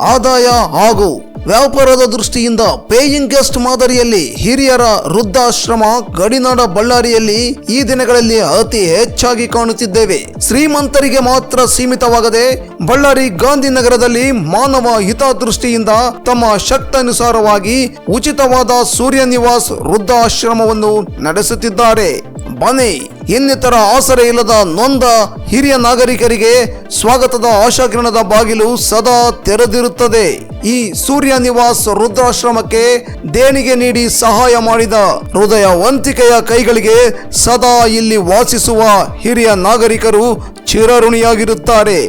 ಆದಾಯ ಹಾಗೂ ವ್ಯಾಪಾರದ ದೃಷ್ಟಿಯಿಂದ ಪೇಯಿಂಗ್ ಗೆಸ್ಟ್ ಮಾದರಿಯಲ್ಲಿ ಹಿರಿಯರ ವೃದ್ಧಾಶ್ರಮ ಗಡಿನಾಡ ಬಳ್ಳಾರಿಯಲ್ಲಿ ಈ ದಿನಗಳಲ್ಲಿ ಅತಿ ಹೆಚ್ಚಾಗಿ ಕಾಣುತ್ತಿದ್ದೇವೆ. ಶ್ರೀಮಂತರಿಗೆ ಮಾತ್ರ ಸೀಮಿತವಾಗದೆ ಬಳ್ಳಾರಿ ಗಾಂಧಿನಗರದಲ್ಲಿ ಮಾನವ ಹಿತದೃಷ್ಟಿಯಿಂದ ತಮ್ಮ ಶಕ್ತಾನುಸಾರವಾಗಿ ಉಚಿತವಾದ ಸೂರ್ಯ ನಿವಾಸ್ ವೃದ್ಧಾಶ್ರಮವನ್ನು ನಡೆಸುತ್ತಿದ್ದಾರೆ. ಬನ್ನಿ ಇನ್ನಿತರ ಆಸರೆ ಇಲ್ಲದ ನೊಂದ ಹಿರಿಯ ನಾಗರಿಕರಿಗೆ ಸ್ವಾಗತದ ಆಶಾಕಿರಣದ ಬಾಗಿಲು ಸದಾ ತೆರೆದಿರುತ್ತದೆ. ಈ ಸೂರ್ಯ ನಿವಾಸ್ ರುದ್ರಾಶ್ರಮಕ್ಕೆ ದೇಣಿಗೆ ನೀಡಿ ಸಹಾಯ ಮಾಡಿದ ಹೃದಯವಂತಿಕೆಯ ಕೈಗಳಿಗೆ ಸದಾ ಇಲ್ಲಿ ವಾಸಿಸುವ ಹಿರಿಯ ನಾಗರಿಕರು ಚಿರಋಣಿಯಾಗಿರುತ್ತಾರೆ.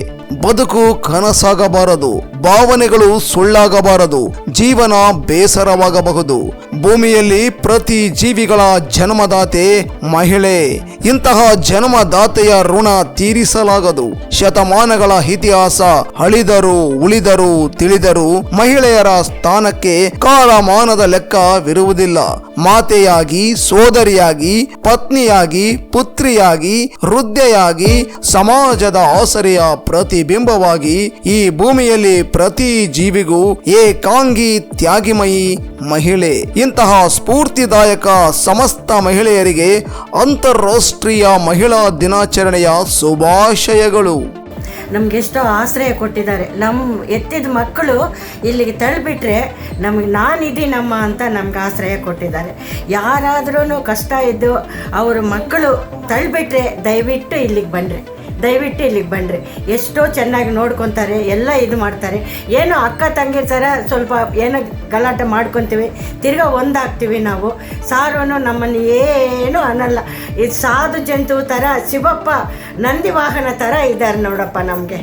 ಬದುಕು ಕನಸಾಗಬಾರದು. ಭಾವನೆಗಳು ಸುಳ್ಳಾಗಬಾರದು, ಜೀವನ ಬೇಸರವಾಗಬಹುದು. ಭೂಮಿಯಲ್ಲಿ ಪ್ರತಿ ಜೀವಿಗಳ ಜನ್ಮದಾತೆ ಮಹಿಳೆ. ಇಂತಹ ಜನ್ಮದಾತೆಯ ಋಣ ತೀರಿಸಲಾಗದು. ಶತಮಾನಗಳ ಇತಿಹಾಸ ಅಳಿದರು, ಉಳಿದರು, ತಿಳಿದರು ಮಹಿಳೆಯರ ಸ್ಥಾನಕ್ಕೆ ಕಾಲಮಾನದ ಲೆಕ್ಕವಿರುವುದಿಲ್ಲ. ಮಾತೆಯಾಗಿ, ಸೋದರಿಯಾಗಿ, ಪತ್ನಿಯಾಗಿ, ಪುತ್ರಿಯಾಗಿ, ವೃದ್ಧೆಯಾಗಿ, ಸಮಾಜದ ಆಸರೆಯ ಪ್ರತಿಬಿಂಬವಾಗಿ ಈ ಭೂಮಿಯಲ್ಲಿ ಪ್ರತಿ ಜೀವಿಗೂ ಏಕಾಂಗಿ ತ್ಯಾಗಿಮಯಿ ಮಹಿಳೆ. ಇಂತಹ ಸ್ಫೂರ್ತಿದಾಯಕ ಸಮಸ್ತ ಮಹಿಳೆಯರಿಗೆ ಅಂತಾರಾಷ್ಟ್ರೀಯ ಮಹಿಳಾ ದಿನಾಚರಣೆಯ ಶುಭಾಶಯಗಳು. ನಮಗೆಷ್ಟೋ ಆಶ್ರಯ ಕೊಟ್ಟಿದ್ದಾರೆ. ನಮ್ಮ ಎತ್ತಿದ ಮಕ್ಕಳು ಇಲ್ಲಿಗೆ ತಳ್ಳಿಬಿಟ್ರೆ ನಮಗೆ ನಾನಿದ್ದೀನಮ್ಮ ಅಂತ ನಮ್ಗೆ ಆಶ್ರಯ ಕೊಟ್ಟಿದ್ದಾರೆ. ಯಾರಾದ್ರೂ ಕಷ್ಟ ಇದ್ದು ಅವ್ರ ಮಕ್ಕಳು ತಳ್ಳಿಬಿಟ್ರೆ ದಯವಿಟ್ಟು ಇಲ್ಲಿಗೆ ಬನ್ನಿರಿ ದಯವಿಟ್ಟು ಇಲ್ಲಿಗೆ ಬನ್ನಿರಿ ಎಷ್ಟೋ ಚೆನ್ನಾಗಿ ನೋಡ್ಕೊತಾರೆ, ಎಲ್ಲ ಇದು ಮಾಡ್ತಾರೆ. ಏನು ಅಕ್ಕ ತಂಗಿ ಥರ ಸ್ವಲ್ಪ ಏನೋ ಗಲಾಟೆ ಮಾಡ್ಕೊತೀವಿ. ತಿರ್ಗಾ ಒಂದಾಗ್ತೀವಿ ನಾವು. ಸಾರು ನಮ್ಮನ್ನು ಏನು ಅನ್ನಲ್ಲ. ಇದು ಸಾಧು ಜಂತು ಥರ, ಶಿವಪ್ಪ ನಂದಿ ವಾಹನ ಥರ ಇದ್ದಾರೆ ನೋಡಪ್ಪ ನಮಗೆ.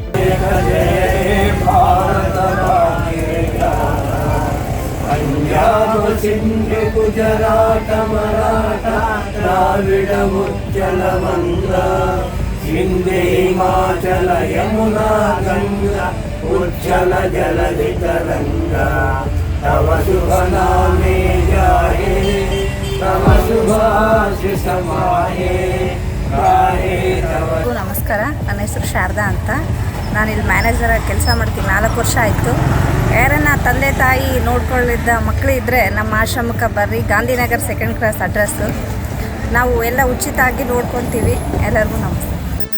ಸಿಂಧು ಗುಜರಾಟ ಮರಾಠ, ದ್ರಾವಿಡ ಹಿಂದೆ ಮಾಚಲ ಯಮುನಾ ಗಂಗಾ ಉಚ್ಚಲ ಜಲಧಿ ತರಂಗ ತವ ಶುಭ ನಾಮೇ ಜಾಯೇ, ತವ ಮಾಯೇ ತವ ನಮಸ್ಕಾರ. ನನ್ನ ಹೆಸರು ಶಾರದಾ ಅಂತ. ನಾನು ಇಲ್ಲಿ ಮ್ಯಾನೇಜರ್ ಕೆಲಸ ಮಾಡ್ತೀನಿ. ನಾಲ್ಕು ವರ್ಷ ಆಯಿತು. ಯಾರನ್ನ ತಂದೆ ತಾಯಿ ನೋಡ್ಕೊಳ್ಳಿದ್ದ ಮಕ್ಕಳು ಇದ್ದರೆ ನಮ್ಮ ಆಶ್ರಮಕ್ಕೆ ಬರ್ರಿ. ಗಾಂಧಿನಗರ್ ಸೆಕೆಂಡ್ ಕ್ಲಾಸ್ ಅಡ್ರೆಸ್ಸು ನಾವು ಎಲ್ಲ ಉಚಿತವಾಗಿ ನೋಡ್ಕೊತೀವಿ. ಎಲ್ಲರಿಗೂ ನಮಸ್ತೆ.